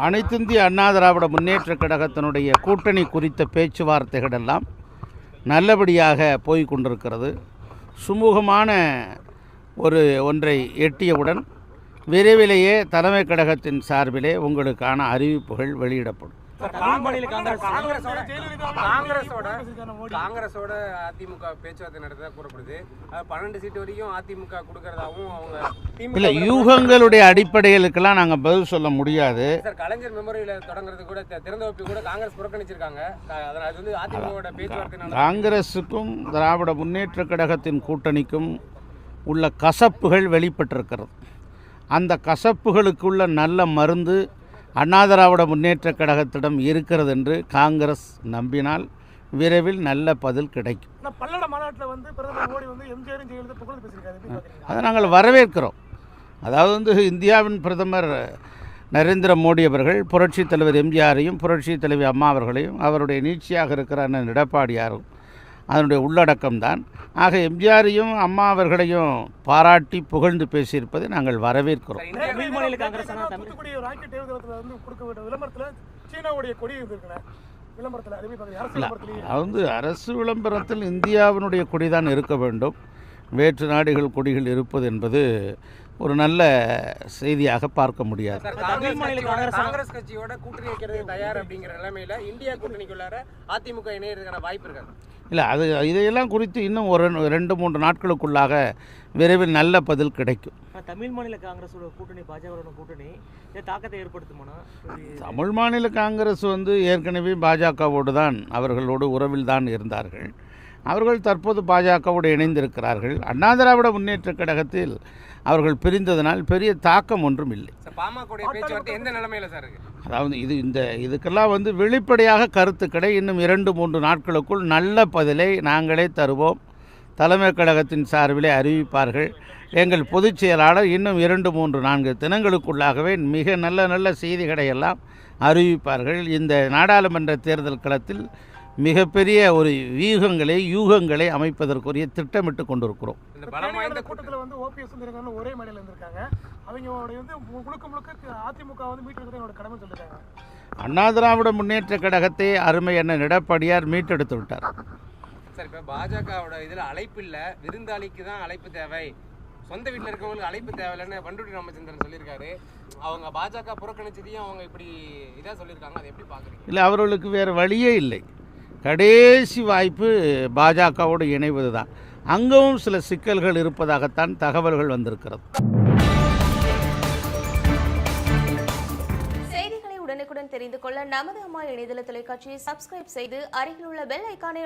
அனைத்திந்திய அண்ணா திராவிட முன்னேற்ற கழகத்தினுடைய கூட்டணி குறித்த பேச்சுவார்த்தைகள் எல்லாம் நல்லபடியாக போய் கொண்டிருக்கிறது. சுமூகமான ஒரு ஒன்றை எட்டியவுடன் விரைவிலேயே தலைமை கழகத்தின் சார்பிலே உங்களுக்கான அறிவிப்புகள் வெளியிடப்படும். காங்கிரஸோட காங்கிரஸோட காங்கிரஸோட அதிமுக பேச்சுவார்த்தை நடத்ததா கூறப்படுது. அது பன்னெண்டு சீட்டு வரைக்கும் அதிமுக கொடுக்கறதாவும் அவங்க இல்லை யூகங்களுடைய அடிப்படைகளுக்கெல்லாம் நாங்கள் பதில் சொல்ல முடியாது. சார் கலைஞர் மெமோரியல தொடங்குறது கூட திறந்த வைப்பு கூட காங்கிரஸ் புறக்கணிச்சிருக்காங்க. அது வந்து அதிமுகவோட பேச்சுவார்த்தை காங்கிரஸுக்கும் திராவிட முன்னேற்ற கழகத்தின் கூட்டணிக்கும் உள்ள கசப்புகள் வெளிப்பட்டிருக்கிறது. அந்த கசப்புகளுக்குள்ள நல்ல மருந்து அண்ணா திராவிட முன்னேற்ற கழகத்திடம் இருக்கிறது என்று காங்கிரஸ் நம்பினால் விரைவில் நல்ல பதில் கிடைக்கும். பல்லட மாநாட்டில் வந்து பிரதமர் மோடி வந்து எம்ஜிஆரும் ஜெயலலிதா புகழ்ந்து பேசியிருக்காரு. எப்படி பாக்குறீங்க அதை நாங்கள் வரவேற்கிறோம். அதாவது வந்து இந்தியாவின் பிரதமர் நரேந்திர மோடி அவர்கள் புரட்சித் தலைவர் எம்ஜிஆரையும் புரட்சித் தலைவி அம்மா அவர்களையும் அவருடைய நீட்சியாக இருக்கிற அண்ணன் எடப்பாடியாரும் அதனுடைய உள்ளடக்கம்தான். ஆக எம்ஜிஆரையும் அம்மா அவர்களையும் பாராட்டி புகழ்ந்து பேசியிருப்பதை நாங்கள் வரவேற்கிறோம். வந்து விளம்பரத்தில் கொடி அரசு இல்லை விளம்பரத்திலேயே. அது வந்து அரசு விளம்பரத்தில் இந்தியாவினுடைய கொடிதான் இருக்க வேண்டும். வேற்று நாடுகள் கொடிகள் இருப்பது என்பது ஒரு நல்ல செய்தியாக பார்க்க முடியாது. காங்கிரஸ் கட்சியோட காங்கிரஸ் கட்சியோட கூட்டணி வைக்கிறது தயார் அப்படிங்கிற நிலைமையில இந்தியா கூட்டணிக்குள்ளார அதிமுக இணையறதுக்கான வாய்ப்பு இருக்காது இல்லை அது இதையெல்லாம் குறித்து இன்னும் ஒரு ரெண்டு மூன்று நாட்களுக்குள்ளாக விரைவில் நல்ல பதில் கிடைக்கும். தமிழ் மாநில காங்கிரஸோட கூட்டணி பாஜகவோட கூட்டணி தாக்கத்தை ஏற்படுத்துமானா தமிழ் மாநில காங்கிரஸ் வந்து ஏற்கனவே பாஜகவோடு தான் அவர்களோடு உறவில் தான் இருந்தார்கள். அவர்கள் தற்போது பாஜகவோடு இணைந்திருக்கிறார்கள். அண்ணா திராவிட முன்னேற்ற கழகத்தில் அவர்கள் பிரிந்ததனால் பெரிய தாக்கம் ஒன்றும் இல்லை. அதாவது இது இந்த இதுக்கெல்லாம் வந்து வெளிப்படையாக கருத்துக்களை இன்னும் இரண்டு மூன்று நாட்களுக்குள் நல்ல பதிலை நாங்களே தருவோம். தலைமை கழகத்தின் சார்பிலே அறிவிப்பார்கள். எங்கள் பொதுச் செயலாளர் இன்னும் இரண்டு மூன்று நான்கு தினங்களுக்குள்ளாகவே மிக நல்ல நல்ல செய்திகளை எல்லாம் அறிவிப்பார்கள். இந்த நாடாளுமன்ற தேர்தல் களத்தில் மிகப்பெரிய ஒரு வியூகங்களை யூகங்களை அமைப்பதற்குரிய திட்டமிட்டு கொண்டிருக்கிறோம். கூட்டத்தில் வந்து ஓபிஎஸ் இருக்காங்க ஒரே மேடையில் இருந்திருக்காங்க. அவங்களுடைய வந்து மு- முழுக்க முழுக்க அதிமுக வந்து மீட்டெடுக்கிறது என்னோட கடமை சொல்லியிருக்காங்க அண்ணா திராவிட முன்னேற்ற கழகத்தை அருமை அண்ணன் எடப்பாடியார் மீட்டெடுத்து விட்டார். சார் இப்போ பாஜகவோட இதில் அழைப்பு இல்லை. விருந்தாளிக்கு தான் அழைப்பு தேவை. சொந்த வீட்டில் இருக்கவங்களுக்கு அழைப்பு தேவையில்லைன்னு பண்டுட்டி ராமச்சந்திரன் சொல்லியிருக்காரு. அவங்க பாஜக புறக்கணிச்சதையும் அவங்க இப்படி இதாக சொல்லியிருக்காங்க. அதை எப்படி பார்க்குறீங்க இல்லை அவர்களுக்கு வேறு வழியே இல்லை. கடைசி வாய்ப்பு பாஜகவோடு இணைவது தான் அங்கவும் சில சிக்கல்கள் இருப்பதாகத்தான் தகவல்கள் வந்திருக்கிறது. செய்திகளை உடனுக்குடன் தெரிந்து கொள்ள நமது அம்மா இணையதள தொலைக்காட்சியை சப்ஸ்கிரைப் செய்து அருகில் உள்ள பெல் ஐக்கானை